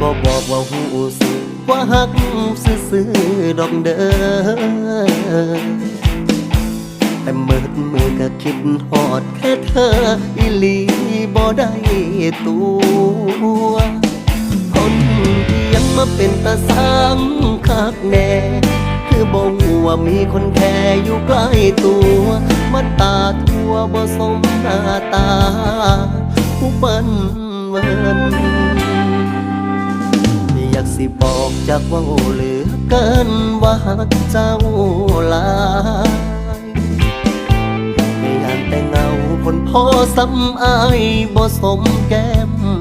บ่บอกว่าหูสึกว่าหักซื่อๆดอกเด้อแต่เมิดมือก็คิดหอดแค่เธออีหลีบ่ได้ตัวคนที่ยังมาเป็นตาสังคักแน่ คือบ่งว่ามีคนแค่อยู่ใกล้ตัวมาตาทั่วบ่สมหน้าตาผู้เปิ้นเวินอยาก สิบอกจากว่าเหลือเกินว่าหักเจ้าลายไม่อยากแต่เงาคนพ่อซ้ำอายบ่สมแก้ม